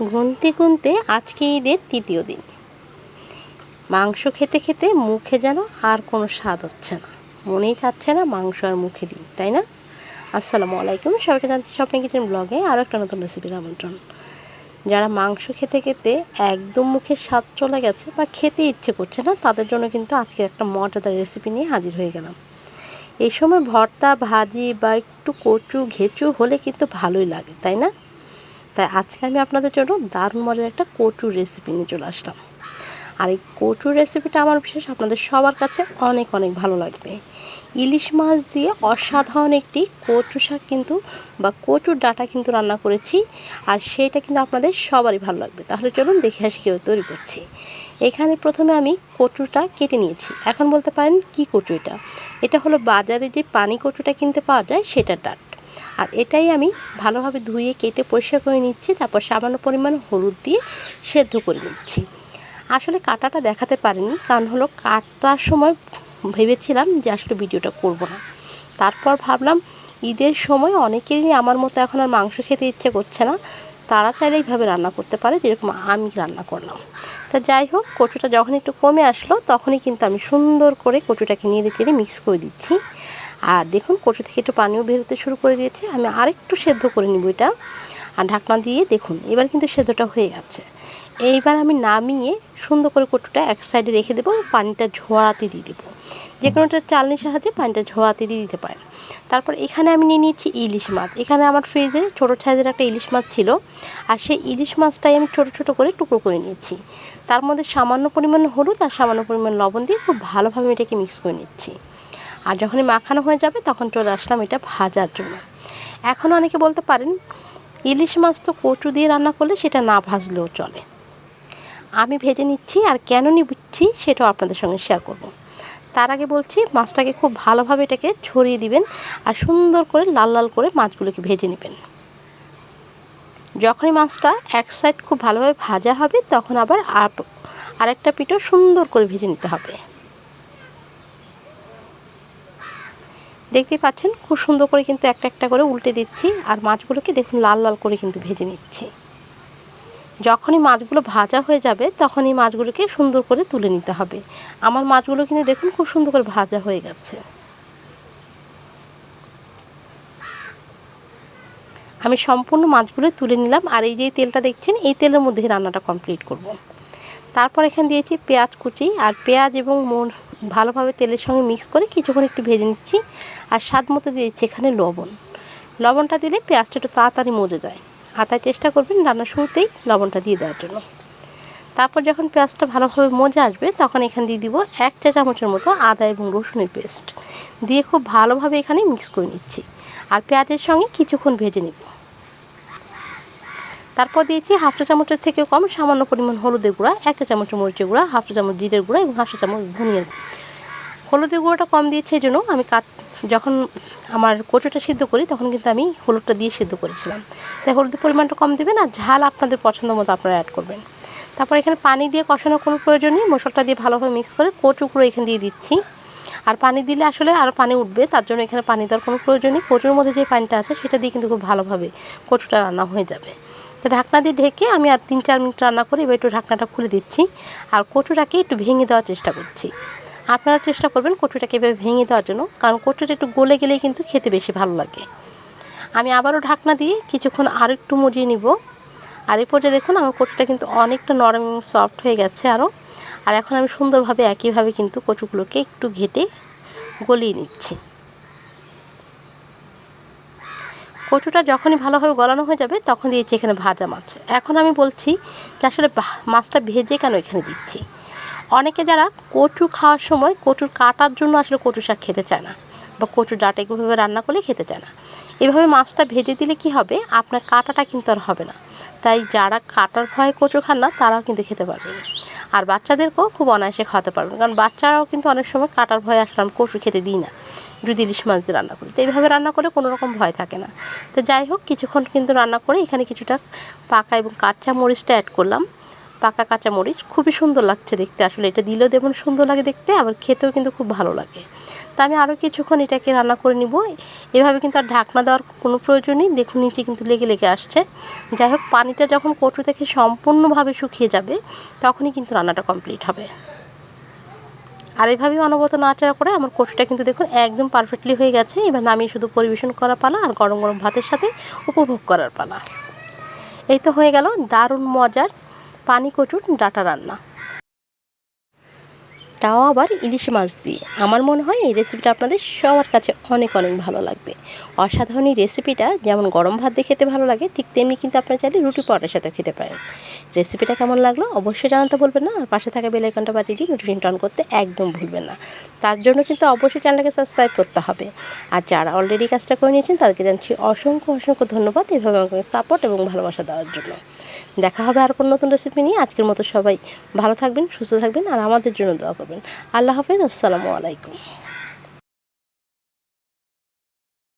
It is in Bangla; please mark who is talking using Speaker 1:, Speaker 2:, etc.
Speaker 1: গুনতে গুনতে আজকে ঈদের তৃতীয় দিন। মাংস খেতে খেতে মুখে যেন আর কোনো স্বাদ হচ্ছে না। মনেই চাচ্ছে না মাংস আর মুখে দিই, তাই না? আসসালামু আলাইকুম, সবাইকে জানছি শপিং কিচেন ব্লগে আরও একটা নতুন রেসিপির আমন্ত্রণ। যারা মাংস খেতে খেতে একদম মুখের স্বাদ চলে গেছে বা খেতে ইচ্ছে করছে না, তাদের জন্য কিন্তু আজকে একটা মজাদার রেসিপি নিয়ে হাজির হয়ে গেলাম। এই সময় ভর্তা, ভাজি বা একটু কচু, ঘেঁচু হলে কিন্তু ভালোই লাগে, তাই না? তাই আজকে আমি আপনাদের জন্য দারুণ মজার একটা কচুর রেসিপি নিয়ে চলে আসলাম। আর এই কচুর রেসিপিটা আমার বিশেষ আপনাদের সবার কাছে অনেক অনেক ভালো লাগবে। ইলিশ মাছ দিয়ে অসাধারণ একটি কচু শাক কিন্তু বা কচুর ডাটা কিন্তু রান্না করেছি, আর সেটা কিন্তু আপনাদের সবারই ভালো লাগবে। তাহলে চলুন দেখে আসি কীভাবে তৈরি করছি। এখানে প্রথমে আমি কচুটা কেটে নিয়েছি। এখন বলতে পারেন কি কচু এটা? এটা হলো বাজারে যে পানি কচুটা কিনতে পাওয়া যায়, সেটার ডাট। আর এটাই আমি ভালোভাবে ধুয়ে কেটে পরিষ্কার করে নিচ্ছি, তারপর সামান্য পরিমাণ হলুদ দিয়ে সেদ্ধ করে নিচ্ছি। আসলে কাটাটা দেখাতে পারিনি, কারণ হলো কাটার সময় ভেবেছিলাম যে আসলে ভিডিওটা করব না। তারপর ভাবলাম ঈদের সময় অনেকেরই আমার মতো এখন আর মাংস খেতে ইচ্ছে করছে না, তারা চাইলে এইভাবে রান্না করতে পারে, যেরকম আমি রান্না করলাম। তা যাই হোক, কচুটা যখন একটু কমে আসলো, তখনই কিন্তু আমি সুন্দর করে কচুটাকে নিয়ে চেড়ে মিক্স করে দিচ্ছি। আর দেখুন কচু থেকে একটু পানিও বেরোতে শুরু করে দিয়েছে। আমি আরেকটু সেদ্ধ করে নিব এটা। আর ঢাকনা দিয়ে দেখুন, এবার কিন্তু সেদ্ধটা হয়ে গেছে। এইবার আমি নামিয়ে সুন্দর করে কটুটা এক সাইডে রেখে দেবো পানিটা ঝোয়াতে দিয়ে দেবো। যে কোনোটা চালনির সাহায্যে পানিটা ঝোয়াতে দিয়ে দিতে পারেন। তারপর এখানে আমি নিয়ে নিয়েছি ইলিশ মাছ। এখানে আমার ফ্রিজে ছোটো সাইজের একটা ইলিশ মাছ ছিল। আর সেই ইলিশ মাছটাই আমি ছোটো ছোটো করে টুকরো করে নিয়েছি। তার মধ্যে সামান্য পরিমাণ হলুদ আর সামান্য পরিমাণ লবণ দিয়ে খুব ভালোভাবে এটাকে মিক্স করে নিচ্ছি। আর যখনই মাখানো হয়ে যাবে, তখন চলে আসলাম এটা ভাজার জন্য। এখন অনেকে বলতে পারেন, ইলিশ মাছ তো কচু দিয়ে রান্না করলে সেটা না ভাজলেও চলে। আমি ভেজে নিচ্ছি আর কেন নিচ্ছি সেটাও আপনাদের সঙ্গে শেয়ার করব। তার আগে বলছি, মাছটাকে খুব ভালোভাবে এটাকে ছড়িয়ে দিবেন আর সুন্দর করে লাল লাল করে মাছগুলোকে ভেজে নেবেন। যখনই মাছটা এক সাইড খুব ভালোভাবে ভাজা হবে, তখন আবার আরেকটা পিঠও সুন্দর করে ভেজে নিতে হবে। দেখতেই পাচ্ছেন, খুব সুন্দর করে কিন্তু একটা একটা করে উল্টে দিচ্ছি আর মাছগুলোকে দেখুন লাল লাল করে কিন্তু ভেজে নিচ্ছি। যখনই মাছগুলো ভাজা হয়ে যাবে তখন এই মাছগুলোকে সুন্দর করে তুলে নিতে হবে। আমার মাছগুলো কিন্তু দেখুন খুব সুন্দর করে ভাজা হয়ে গেছে। আমি সম্পূর্ণ মাছগুলো তুলে নিলাম আর এই যে তেলটা দেখছেন, এই তেলের মধ্যে রান্নাটা কমপ্লিট করব। তারপর এখানে দিয়েছি পেঁয়াজ কুচি আর পেঁয়াজ এবং মন ভালোভাবে তেলের সঙ্গে মিক্স করে কিছুক্ষণ একটু ভেজে নিচ্ছি আর স্বাদ মতো দিয়েছি এখানে লবণ। লবণটা দিলে পেঁয়াজটা একটু তাড়াতাড়ি মজে যায়। হাতায় চেষ্টা করবেন রান্নার শুরুতেই লবণটা দিয়ে দেওয়ার জন্য। তারপর যখন পেঁয়াজটা ভালোভাবে মজে আসবে তখন এখানে দিয়ে দিব এক চা চামচের মতো আদা এবং রসুনের পেস্ট। দিয়ে খুব ভালোভাবে এখানে মিক্স করে নিচ্ছি। আর পেঁয়াজের সঙ্গে কিছুক্ষণ ভেজে নিব। তারপর দিয়েছি হাফ চা চামচের থেকে কম, সামান্য পরিমাণ হলুদের গুঁড়া একটা চামচ মরিচের গুঁড়া, হাফ চা চামচ জিরের গুঁড়া এবং হাফ চা চামচ ধনিয়ার হলুদের গুঁড়োটা কম দিয়েছি এই জন্য আমি কাত, যখন আমার কচুটা সিদ্ধ করি তখন কিন্তু আমি হলুদটা দিয়ে সিদ্ধ করেছিলাম। তাই হলুদের পরিমাণটা কম দেবেন আর ঝাল আপনাদের পছন্দ মতো আপনারা অ্যাড করবেন। তারপর এখানে পানি দিয়ে কষানোর কোনো প্রয়োজন নেই, মশলাটা দিয়ে ভালোভাবে মিক্স করে কচুগুলো এখানে দিয়ে দিচ্ছি। আর পানি দিলে আসলে আরও পানি উঠবে, তার জন্য এখানে পানি দেওয়ার কোনো প্রয়োজন নেই। কচুর মধ্যে যে পানিটা আছে সেটা দিয়ে কিন্তু খুব ভালোভাবে কচুটা রান্না হয়ে যাবে। তো ঢাকনা দিয়ে ঢেকে আমি আর তিন, চার মিনিট রান্না করে এবার একটু ঢাকনাটা খুলে দিচ্ছি। আর কচুটাকে একটু ভেঙে দেওয়ার চেষ্টা করছি। আপনারা চেষ্টা করবেন কচুটাকে এভাবে ভেঙে দেওয়ার জন্য, কারণ কচুটা একটু গলে গেলেই কিন্তু খেতে বেশি ভালো লাগে। আমি আবারও ঢাকনা দিয়ে কিছুক্ষণ আর একটু মরিয়ে নিব। আর এই পর্যায়ে দেখুন আমার কচুটা কিন্তু অনেকটা নরম এবং সফট হয়ে গেছে আরও। আর এখন আমি সুন্দরভাবে একইভাবে কিন্তু কচুগুলোকে একটু ঘেটে গলিয়ে নিচ্ছি। কচুটা যখনই ভালোভাবে গলানো হয়ে যাবে, তখন দিয়েছি এখানে ভাজা মাছ। এখন আমি বলছি যে আসলে মাছটা ভেজে কেন এখানে দিচ্ছি? অনেকে যারা কচু খাওয়ার সময় কচুর কাটার জন্য আসলে কচু শাক খেতে চায় না বা কচু ডাটা এগুলোভাবে রান্না করলে খেতে চায় না। এভাবে মাছটা ভেজে দিলে কি হবে? আপনার কাটাটা কিন্তু আর হবে না। তাই যারা কাটার ভয়ে কচু খান না, তারাও কিন্তু খেতে পারবে না। আর বাচ্চাদেরকেও খুব অনায়াসে খাওয়াতে পারবেন। কারণ বাচ্চারাও কিন্তু অনেক সময় কাটার ভয়ে আসলে আমি কচু খেতে দিই না। যদি ইলিশ মাছ দিয়ে রান্না করি। তো এইভাবে রান্না করলে কোনো রকম ভয় থাকে না। তো যাই হোক, কিছুক্ষণ কিন্তু রান্না করে এখানে কিছুটা পাকা এবং কাঁচা মরিচটা অ্যাড করলাম। পাকা কাঁচামরিচ, খুবই সুন্দর লাগছে দেখতে। আসলে এটা দিলেও যেমন সুন্দর লাগে দেখতে, আবার খেতেও কিন্তু খুব ভালো লাগে। তা আমি আরও কিছুক্ষণ এটাকে রান্না করে নিব। এভাবে কিন্তু আর ঢাকনা দেওয়ার কোনো প্রয়োজন নেই। দেখুন, নিচে কিন্তু লেগে লেগে আসছে। যাই হোক, পানিটা যখন কটু থেকে সম্পূর্ণভাবে শুকিয়ে যাবে, তখনই কিন্তু রান্নাটা কমপ্লিট হবে। আর এইভাবে অনবরত নাড়াচাড়া করে আমার কফিটা কিন্তু দেখুন একদম পারফেক্টলি হয়ে গেছে। এবার নামিয়ে শুধু পরিবেশন করা পালা আর গরম গরম ভাতের সাথে উপভোগ করার পালা এই তো হয়ে গেল দারুণ মজার পানি কচুর ডাটা রান্না। তাও আবার ইলিশ মাছ দিয়ে। আমার মনে হয় এই রেসিপিটা আপনাদের সবার কাছে অনেক অনেক ভালো লাগবে। অসাধারণ এই রেসিপিটা যেমন গরম ভাত দিয়ে খেতে ভালো লাগে, ঠিক তেমনি কিন্তু আপনারা চাইলে রুটি পরোটার সাথে খেতে পারেন। রেসিপিটা কেমন লাগল অবশ্যই জানাতে বলবেন না, আর পাশে থাকা বেল আইকনটা বাজিয়ে দিয়ে নোটিফিকেশন অন করতে একদম ভুলবেন না। তার জন্য কিন্তু অবশ্যই চ্যানেলটাকে সাবস্ক্রাইব করতে হবে। আর যারা অলরেডি কাজটা করে নিয়েছেন, তাদেরকে জানছি অসংখ্য অসংখ্য ধন্যবাদ। এভাবে আমাকে সাপোর্ট এবং ভালোবাসা দেওয়ার জন্য। দেখা হবে আর কোনো নতুন রেসিপি নিয়ে। আজকের মতো সবাই ভালো থাকবেন, সুস্থ থাকবেন আর আমাদের জন্য দোয়া করবেন। আল্লাহ হাফিজ, আসসালামু আলাইকুম।